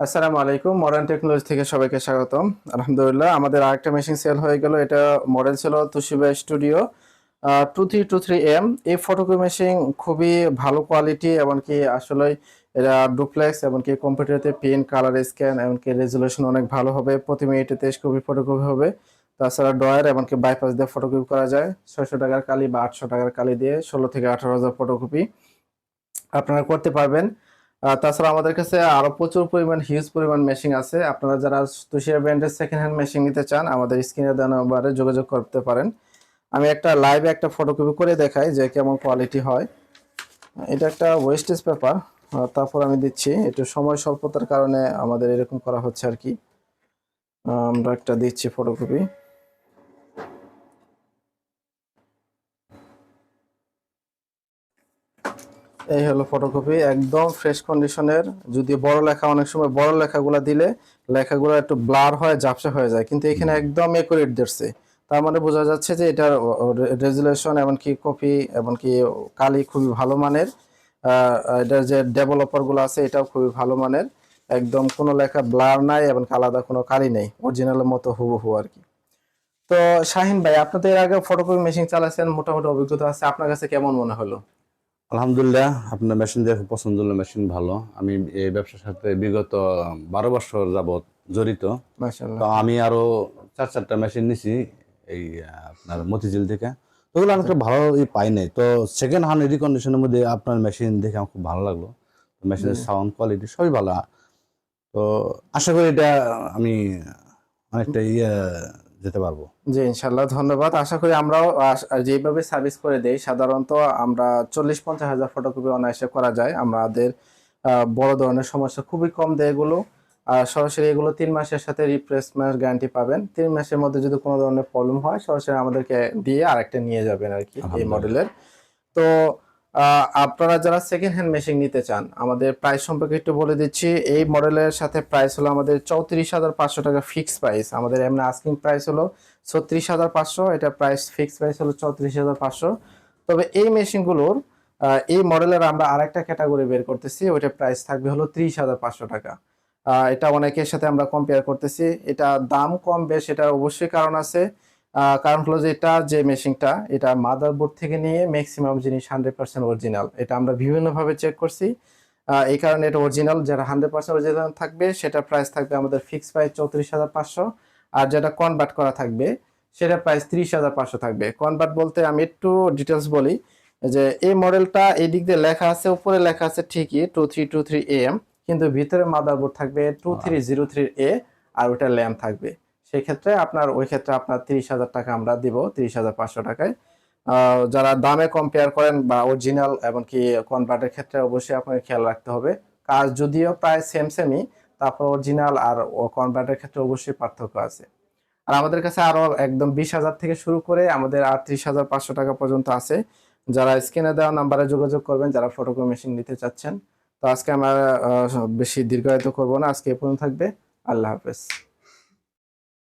আসসালামু আলাইকুম। Modern technology থেকে সবাইকে স্বাগতম। আলহামদুলিল্লাহ, আমাদের আরেকটা মেশিন সেল হয়ে গেল। এটা মডেল ছিল Toshiba studio two three two three M এই ফটোকপি মেশিন খুবই ভালো কোয়ালিটি এমনকি আসলে এটা ডুপ্লেক্স এমনকি কম্পিউটারতে পেন কালার স্ক্যান এমনকি রেজুলেশন অনেক ভালো হবে। প্রতি মিনিটে তেইশ কপি ফটোকপি হবে। তাছাড়া ডয়ার এমনকি বাইপাস দিয়ে ফটোকপি করা যায়। ছয়শো টাকার কালি বা আটশো টাকার কালি দিয়ে ষোলো থেকে আঠারো হাজার ফটোকপি আপনারা করতে পারবেন। তাছাড়া আমাদের কাছে আরও প্রচুর পরিমাণ হিউজ পরিমাণ মেশিন আছে। আপনারা যারা তুষিয়া ব্র্যান্ডের সেকেন্ড হ্যান্ড মেশিন নিতে চান, আমাদের স্ক্রিনে দেওয়া নাম্বারে যোগাযোগ করতে পারেন। আমি একটা লাইভে একটা ফটোকপি করে দেখাই যে কেমন কোয়ালিটি হয়। এটা একটা ওয়েস্টেজ পেপার তারপর আমি দিচ্ছি। একটু সময় স্বল্পতার কারণে আমাদের এরকম করা হচ্ছে আর কি। আমরা একটা দিচ্ছি ফটোকপি এই হলো ফটোকপি একদম ফ্রেশ কন্ডিশনের যদি বড় লেখা, অনেক সময় বড় লেখাগুলো দিলে লেখাগুলো একটু ব্লার হয়, ঝাপসা হয়ে যায়। কিন্তু এখানে একদম একুরেট দিচ্ছে। তার মানে বোঝা যাচ্ছে যে এটার রেজুলেশন এমনকি কপি এমনকি কালি খুবই ভালো মানের। এটার যে ডেভেলপারগুলো আছে, এটাও খুবই ভালো মানের। একদম কোনো লেখা ব্লার নাই এবং আলাদা কোনো কালি নেই। অরিজিনালের মতো হুবহু আর কি। তো শাহিন ভাই, আপনাদের আগে ফটোকপি মেশিন চালাচ্ছেন, মোটামুটি অভিজ্ঞতা আছে। আপনার কাছে কেমন মনে হলো? আলহামদুলিল্লাহ আপনার মেশিন দেখে পছন্দ হলো মেশিন ভালো। আমি এই ব্যবসার সাথে বিগত বারো বছর যাবত জড়িত। তো আমি আরও চার চারটা মেশিন নিছি এই আপনার মতিঝিল থেকে। তো আমি অনেকটা ভালো ই পাই নাই। তো সেকেন্ড হ্যান্ড রিকন্ডিশনের মধ্যে আপনার মেশিন দেখে আমার খুব ভালো লাগল। মেশিনের সাউন্ড কোয়ালিটি সবই ভালো। তো আশা করি এটা আমি অনেকটা ইয়ে যেতে পারব। জি ইনশাল্লাহ ধন্যবাদ। আশা করি আমরাও যেভাবে সার্ভিস করে দেই সাধারণত আমরা চল্লিশ পঞ্চাশ হাজার ফটোকপি অনায়াসে করা যায়। আমাদের বড় ধরনের সমস্যা খুবই কম দেয় এগুলো। আর সরাসরি এগুলো তিন মাসের সাথে রিপ্লেসমেন্ট গ্যারান্টি পাবেন। তিন মাসের মধ্যে যদি কোনো ধরনের প্রবলেম হয় সরাসরি আমাদেরকে দিয়ে আরেকটা নিয়ে যাবেন আর কি এই মডেলের তো আপনারা যারা সেকেন্ড হ্যান্ড মেশিন নিতে চান, আমাদের প্রাইস সম্পর্কে একটু বলে দিচ্ছি। এই মডেলের সাথে প্রাইস হলো আমাদের চৌত্রিশ হাজার পাঁচশো টাকা ফিক্স প্রাইস আমাদের এমনি আস্কিং প্রাইস হলো ছত্রিশ হাজার পাঁচশো, এটা প্রাইস ফিক্স প্রাইস হলো চৌত্রিশ হাজার পাঁচশো। তবে এই মেশিনগুলোর এই মডেলের আমরা আরেকটা ক্যাটাগরি বের করতেছি ওইটা প্রাইস থাকবে হলো ত্রিশ হাজার পাঁচশো টাকা। এটা অনেকের সাথে আমরা কম্পেয়ার করতেছি। এটা দাম কম বেশ, এটা অবশ্যই কারণ আছে। কারণ হলো যে এটা যে মেশিনটা এটা মাদারবোর্ড থেকে নিয়ে ম্যাক্সিমাম জিনিস হান্ড্রেড পার্সেন্ট অরিজিনাল এটা আমরা বিভিন্নভাবে চেক করছি। এই কারণে এটা অরিজিনাল যেটা হান্ড্রেড পার্সেন্ট অরিজিনাল থাকবে সেটা প্রাইস থাকবে আমাদের ফিক্স প্রাইস চৌত্রিশ হাজার পাঁচশো আর যেটা কনভার্ট করা থাকবে সেটা প্রাইস ত্রিশ হাজার পাঁচশো থাকবে। কনভার্ট বলতে আমি একটু ডিটেলস বলি যে এই মডেলটা এই দিক দিয়ে লেখা আছে উপরে লেখা আছে ঠিকই two three two three M কিন্তু ভিতরে মাদারবোর্ড থাকবে two three zero three A আর ওটা ল্যাম্প থাকবে। সেই ক্ষেত্রে আপনার ওই ক্ষেত্রে আপনার তিরিশ হাজার টাকা আমরা দিব, তিরিশ হাজার পাঁচশো টাকায়। যারা দামে কম্পেয়ার করেন বা অরিজিনাল এমনকি কনভার্টের ক্ষেত্রে অবশ্যই আপনাকে খেয়াল রাখতে হবে। কাজ যদিও প্রায় সেম সেমই তারপর অরিজিনাল আর কনভার্টের ক্ষেত্রে অবশ্যই পার্থক্য আছে। আর আমাদের কাছে আরও একদম বিশ হাজার থেকে শুরু করে আমাদের আটত্রিশ হাজার পাঁচশো টাকা পর্যন্ত আছে। যারা স্ক্রিনে দেওয়া নাম্বারে যোগাযোগ করবেন, যারা ফটোকপি মেশিন নিতে চাচ্ছেন। তো আজকে আমরা বেশি দীর্ঘায়িত করব না। আজকে এ পর্যন্ত থাকবে। আল্লাহ হাফেজ।